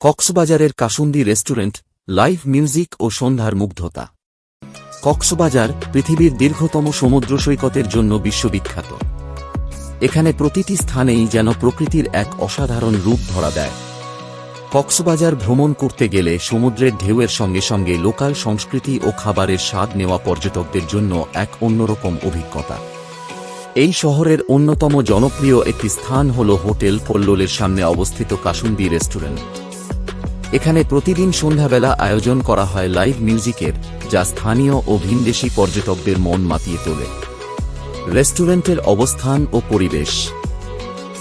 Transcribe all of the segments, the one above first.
কক্সবাজারের Kasundi restaurant, live music ও সন্ধ্যার মুগ্ধতা। কক্সবাজার পৃথিবীর দীর্ঘতম সমুদ্র সৈকতের জন্য বিশ্ববিখ্যাত। এখানে প্রতিটি স্থানেই যেন প্রকৃতির এক অসাধারণ রূপ ধরা দেয়। কক্সবাজার ভ্রমণ করতে গেলে সমুদ্রের ঢেউয়ের সঙ্গে সঙ্গে লোকাল সংস্কৃতি ও খাবারের স্বাদ নেওয়া পর্যটকদের জন্য এক অন্যরকম অভিজ্ঞতা। এই শহরের অন্যতম জনপ্রিয় একটি স্থান হল হোটেল কল্লোলের সামনে অবস্থিত কাসুন্দি রেস্টুরেন্ট। এখানে প্রতিদিন সন্ধ্যাবেলা আয়োজন করা হয় লাইভ মিউজিকের, যা স্থানীয় ও ভিনদেশি পর্যটকদের মন মাতিয়ে তোলে। রেস্টুরেন্টের অবস্থান ও পরিবেশ।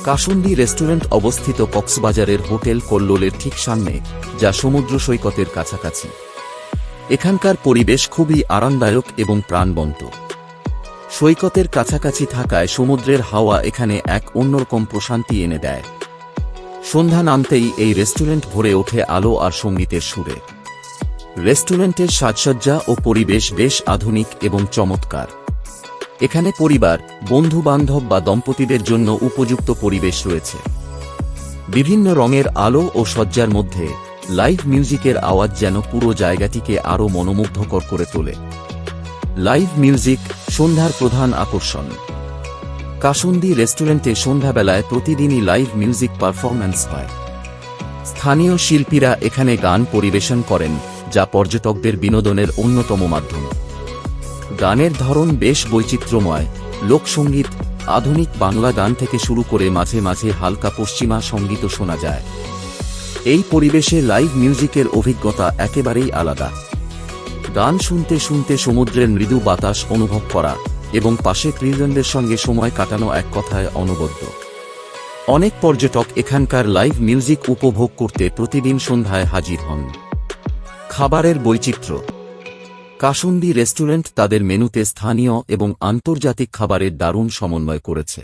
কাসুন্দি রেস্টুরেন্ট অবস্থিত কক্সবাজারের হোটেল কল্লোলের ঠিক সামনে, যা সমুদ্র সৈকতের কাছাকাছি। এখানকার পরিবেশ খুবই আরামদায়ক এবং প্রাণবন্ত। সৈকতের কাছাকাছি থাকায় সমুদ্রের হাওয়া এখানে এক অন্যরকম প্রশান্তি এনে দেয়। সন্ধ্যা নামতেই এই রেস্টুরেন্ট ভরে ওঠে আলো আর সঙ্গীতের সুরে। রেস্টুরেন্টের সাজসজ্জা ও পরিবেশ বেশ আধুনিক এবং চমৎকার। এখানে পরিবার বন্ধু বান্ধব বা দম্পতিদের জন্য উপযুক্ত পরিবেশ রয়েছে। বিভিন্ন রঙের আলো ও সজ্জার মধ্যে লাইভ মিউজিকের আওয়াজ যেন পুরো জায়গাটিকে আরও মনোমুগ্ধকর করে তোলে। লাইভ মিউজিক, সন্ধ্যার প্রধান আকর্ষণ। কাসুন্দি রেস্টুরেন্টে সন্ধ্যাবেলায় প্রতিদিনই লাইভ মিউজিক পারফরম্যান্স হয়। স্থানীয় শিল্পীরা এখানে গান পরিবেশন করেন, যা পর্যটকদের বিনোদনের অন্যতম মাধ্যম। গানের ধরন বেশ বৈচিত্র্যময়। লোকসঙ্গীত, আধুনিক বাংলা গান থেকে শুরু করে মাঝে মাঝে হালকা পশ্চিমা সঙ্গীতও শোনা যায়। এই পরিবেশে লাইভ মিউজিকের অভিজ্ঞতা একেবারেই আলাদা। গান শুনতে শুনতে সমুদ্রের মৃদু বাতাস অনুভব করা এবং পাশে প্রিয়জনদের সঙ্গে সময় কাটানো এক কথায় অনবদ্য। অনেক পর্যটক এখানকার লাইভ মিউজিক উপভোগ করতে প্রতিদিন সন্ধ্যায় হাজির হন। খাবারের বৈচিত্র্য কাসুন্দি রেস্টুরেন্ট তাদের মেনুতে স্থানীয় এবং আন্তর্জাতিক খাবারের দারুণ সমন্বয় করেছে।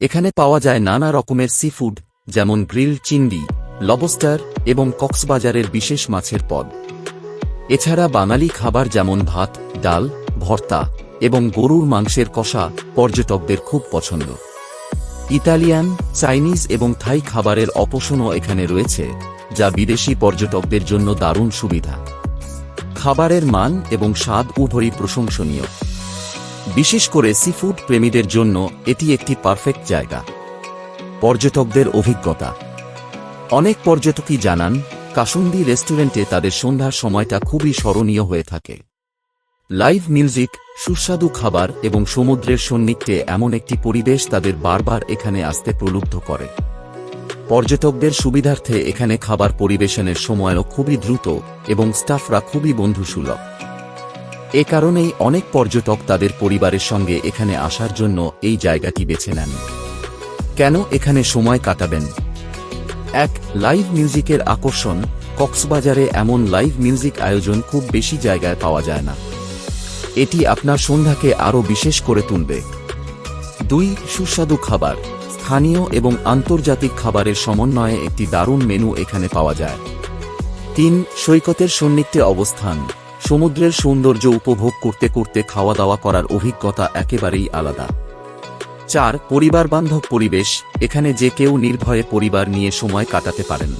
এখানে পাওয়া যায় নানা রকমের সিফুড যেমন গ্রিল চিংড়ি লবস্টার এবং কক্সবাজারের বিশেষ মাছের পদ। এছাড়া বাঙালি খাবার যেমন ভাত, ডাল, ভর্তা এবং গরুর মাংসের কষা পর্যটকদের খুব পছন্দ। ইতালিয়ান, চাইনিজ এবং থাই খাবারের অপশনও এখানে রয়েছে, যা বিদেশি পর্যটকদের জন্য দারুণ সুবিধা। খাবারের মান এবং স্বাদ উভয়ই প্রশংসনীয়। বিশেষ করে সিফুড প্রেমীদের জন্য এটি একটি পারফেক্ট জায়গা। পর্যটকদের অভিজ্ঞতা। অনেক পর্যটকই জানান, কাসুন্দি রেস্টুরেন্টে তাদের সন্ধ্যার সময়টা খুবই স্মরণীয় হয়ে থাকে। লাইভ মিউজিক সুস্বাদু খাবার এবং সমুদ্রের সন্নিধ্যে এমন একটি পরিবেশ তাদের বারবার এখানে আসতে প্রলুব্ধ করে। পর্যটকদের সুবিধার্থে এখানে খাবার পরিবেশনের সময়ও খুবই দ্রুত এবং স্টাফরা খুবই বন্ধুসুলভ। এ কারণেই অনেক পর্যটক তাদের পরিবারের সঙ্গে এখানে আসার জন্য এই জায়গাটি বেছে নেন। কেন এখানে সময় কাটাবেন? এক, লাইভ মিউজিকের আকর্ষণ। কক্সবাজারে এমন লাইভ মিউজিক আয়োজন খুব বেশি জায়গায় পাওয়া যায় না। এটি আপনার সন্ধ্যাকে আরও বিশেষ করে তুলবে। দুই, সুস্বাদু খাবার। স্থানীয় এবং আন্তর্জাতিক খাবারের সমন্বয়ে একটি দারুণ মেনু এখানে পাওয়া যায়। তিন, সৈকতের সন্নিধ্যে অবস্থান। সমুদ্রের সৌন্দর্য উপভোগ করতে করতে খাওয়া দাওয়া করার অভিজ্ঞতা একেবারেই আলাদা। চার পরিবার বান্ধব পরিবেশ। এখানে যে কেউ নির্ভয়ে পরিবার নিয়ে সময় কাটাতে পারেন।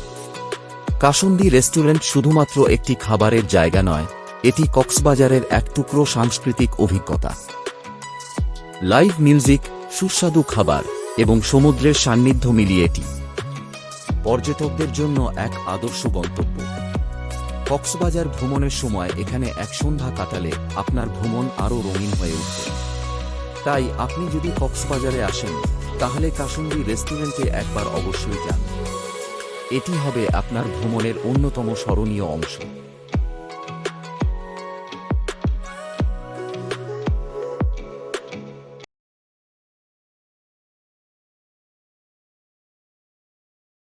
কাসুন্দি রেস্টুরেন্ট শুধুমাত্র একটি খাবারের জায়গা নয়, এটি কক্সবাজারের এক টুকরো সাংস্কৃতিক অভিজ্ঞতা। লাইভ মিউজিক, সুস্বাদু খাবার। এবং সমুদ্রের সান্নিধ্য মিলিয়ে এটি। পর্যটকদের জন্য এক আদর্শ গন্তব্য। কক্সবাজার ভ্রমণের সময় এখানে এক সন্ধ্যা কাটালে আপনার ভ্রমণ আরও রঙিন হয়ে উঠবে। তাই আপনি যদি কক্সবাজারে আসেন, তাহলে কাসুন্দি রেস্টুরেন্টে একবার অবশ্যই যান। এটি হবে আপনার ভ্রমণের অন্যতম স্মরণীয় অংশ।